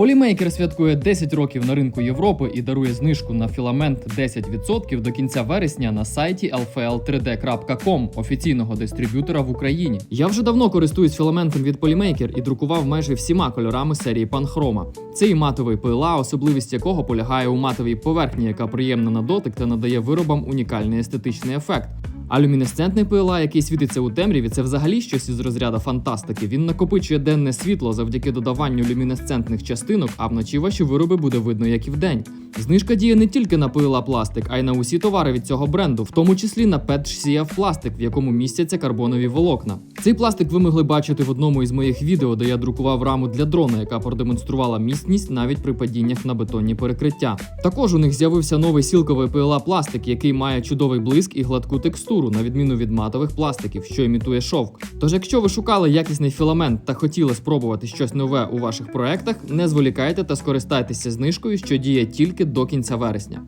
Полімейкер святкує 10 років на ринку Європи і дарує знижку на філамент 10% до кінця вересня на сайті lfl3d.com, офіційного дистриб'ютора в Україні. Я вже давно користуюсь філаментом від Полімейкер і друкував майже всіма кольорами серії Панхрома. Це і матовий PLA, особливість якого полягає у матовій поверхні, яка приємна на дотик та надає виробам унікальний естетичний ефект. А люмінесцентний пила, який світиться у темряві, це взагалі щось із розряду фантастики. Він накопичує денне світло завдяки додаванню люмінесцентних частинок, а вночі ваші вироби буде видно, як і вдень. Знижка діє не тільки на PLA пластик, а й на усі товари від цього бренду, в тому числі на PETCF пластик, в якому містяться карбонові волокна. Цей пластик ви могли бачити в одному із моїх відео, де я друкував раму для дрона, яка продемонструвала міцність навіть при падіннях на бетонні перекриття. Також у них з'явився новий сілковий PLA пластик, який має чудовий блиск і гладку текстуру, на відміну від матових пластиків, що імітує шовк. Тож, якщо ви шукали якісний філамент та хотіли спробувати щось нове у ваших проектах, не зволікайте та скористайтеся знижкою, що діє тільки до кінця вересня.